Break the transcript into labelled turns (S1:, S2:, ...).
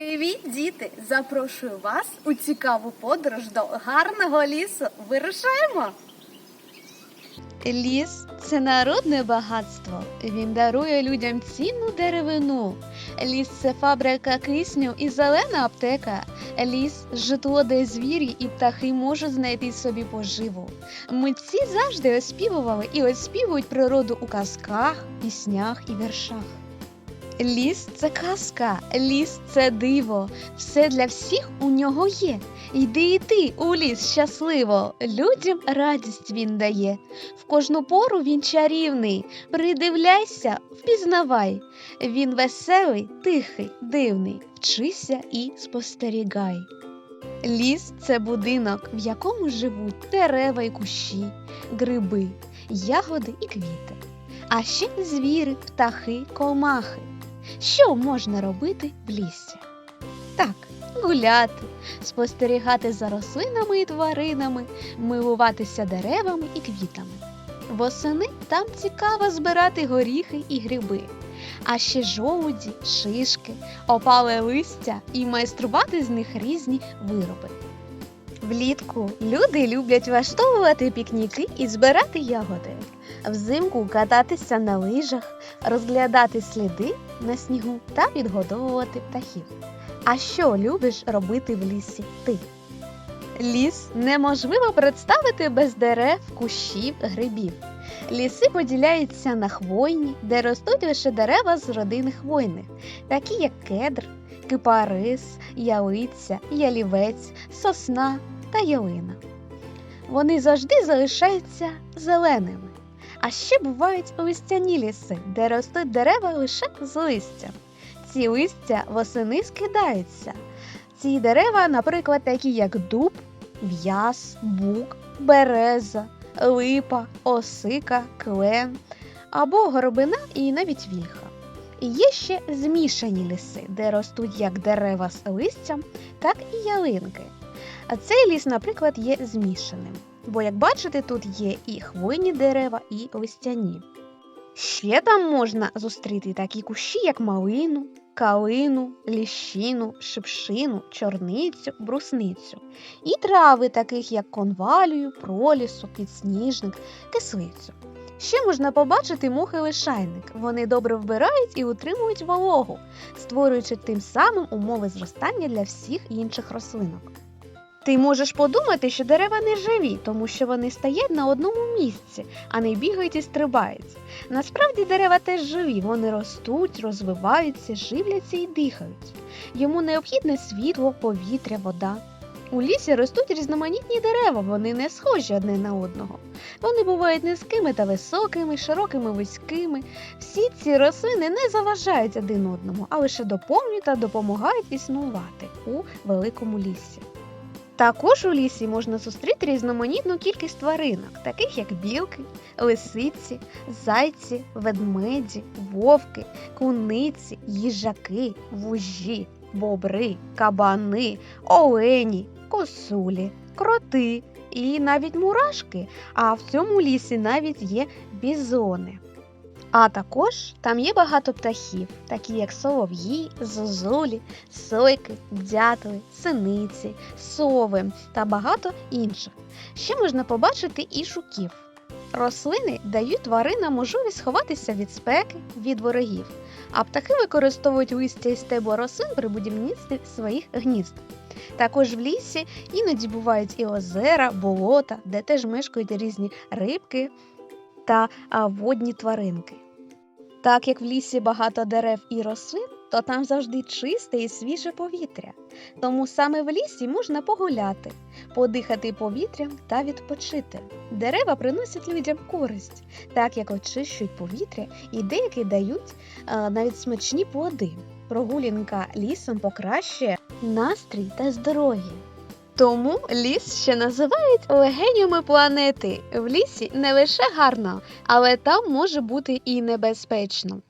S1: Привіт, діти! Запрошую вас у цікаву подорож до гарного лісу. Вирушаємо!
S2: Ліс це народне багатство. Він дарує людям цінну деревину. Ліс це фабрика кисню і зелена аптека. Ліс житло, де звірі і птахи можуть знайти собі поживу. Митці завжди оспівували і оспівують природу у казках, піснях і віршах. Ліс це казка, ліс це диво. Все для всіх у нього є. Йди і ти у ліс щасливо, людям радість він дає. В кожну пору він чарівний. Придивляйся, впізнавай. Він веселий, тихий, дивний. Вчися і спостерігай. Ліс це будинок, в якому живуть дерева й кущі, гриби, ягоди і квіти. А ще звіри, птахи, комахи. Що можна робити в лісі? Так, гуляти, спостерігати за рослинами і тваринами, милуватися деревами і квітами. Восени там цікаво збирати горіхи і гриби, а ще жолуді, шишки, опале листя і майструвати з них різні вироби. Влітку люди люблять влаштовувати пікніки і збирати ягоди. Взимку кататися на лижах, розглядати сліди на снігу та підгодовувати птахів. А що любиш робити в лісі ти? Ліс неможливо представити без дерев, кущів, грибів. Ліси поділяються на хвойні, де ростуть лише дерева з родини хвойних, такі як кедр, кипарис, ялиця, ялівець, сосна та ялина. Вони завжди залишаються зеленими. А ще бувають листяні ліси, де ростуть дерева лише з листям. Ці листя восени скидаються. Ці дерева, наприклад, такі як дуб, в'яз, бук, береза, липа, осика, клен або горобина і навіть вільха. Є ще змішані ліси, де ростуть як дерева з листям, так і ялинки. А цей ліс, наприклад, є змішаним. Бо, як бачите, тут є і хвойні дерева, і листяні. Ще там можна зустріти такі кущі, як малину, калину, ліщину, шипшину, чорницю, брусницю, і трави, таких як конвалію, пролісу, підсніжник, кислицю. Ще можна побачити мухи лишайник. Вони добре вбирають і утримують вологу, створюючи тим самим умови зростання для всіх інших рослинок. Ти можеш подумати, що дерева не живі, тому що вони стоять на одному місці, а не бігають і стрибають. Насправді дерева теж живі, вони ростуть, розвиваються, живляться і дихають. Йому необхідне світло, повітря, вода. У лісі ростуть різноманітні дерева, вони не схожі одне на одного. Вони бувають низькими та високими, широкими вузькими. Всі ці рослини не заважають один одному, а лише доповнюють та допомагають існувати у великому лісі. Також у лісі можна зустріти різноманітну кількість тваринок, таких як білки, лисиці, зайці, ведмеді, вовки, куниці, їжаки, вужі, бобри, кабани, олені, косулі, кроти і навіть мурашки. А в цьому лісі навіть є бізони. А також там є багато птахів, такі як солов'ї, зозулі, сойки, дятли, синиці, сови та багато інших. Ще можна побачити і жуків. Рослини дають тваринам можливість сховатися від спеки, від ворогів, а птахи використовують листя і стебло рослин при будівництві своїх гнізд. Також в лісі іноді бувають і озера, болота, де теж мешкають різні рибки та водні тваринки. Так як в лісі багато дерев і рослин, то там завжди чисте і свіже повітря. Тому саме в лісі можна погуляти, подихати повітрям та відпочити. Дерева приносять людям користь, так як очищують повітря і деякі дають а, навіть смачні плоди. Прогулянка лісом покращує настрій та здоров'я. Тому ліс ще називають легенями планети. В лісі не лише гарно, але там може бути і небезпечно.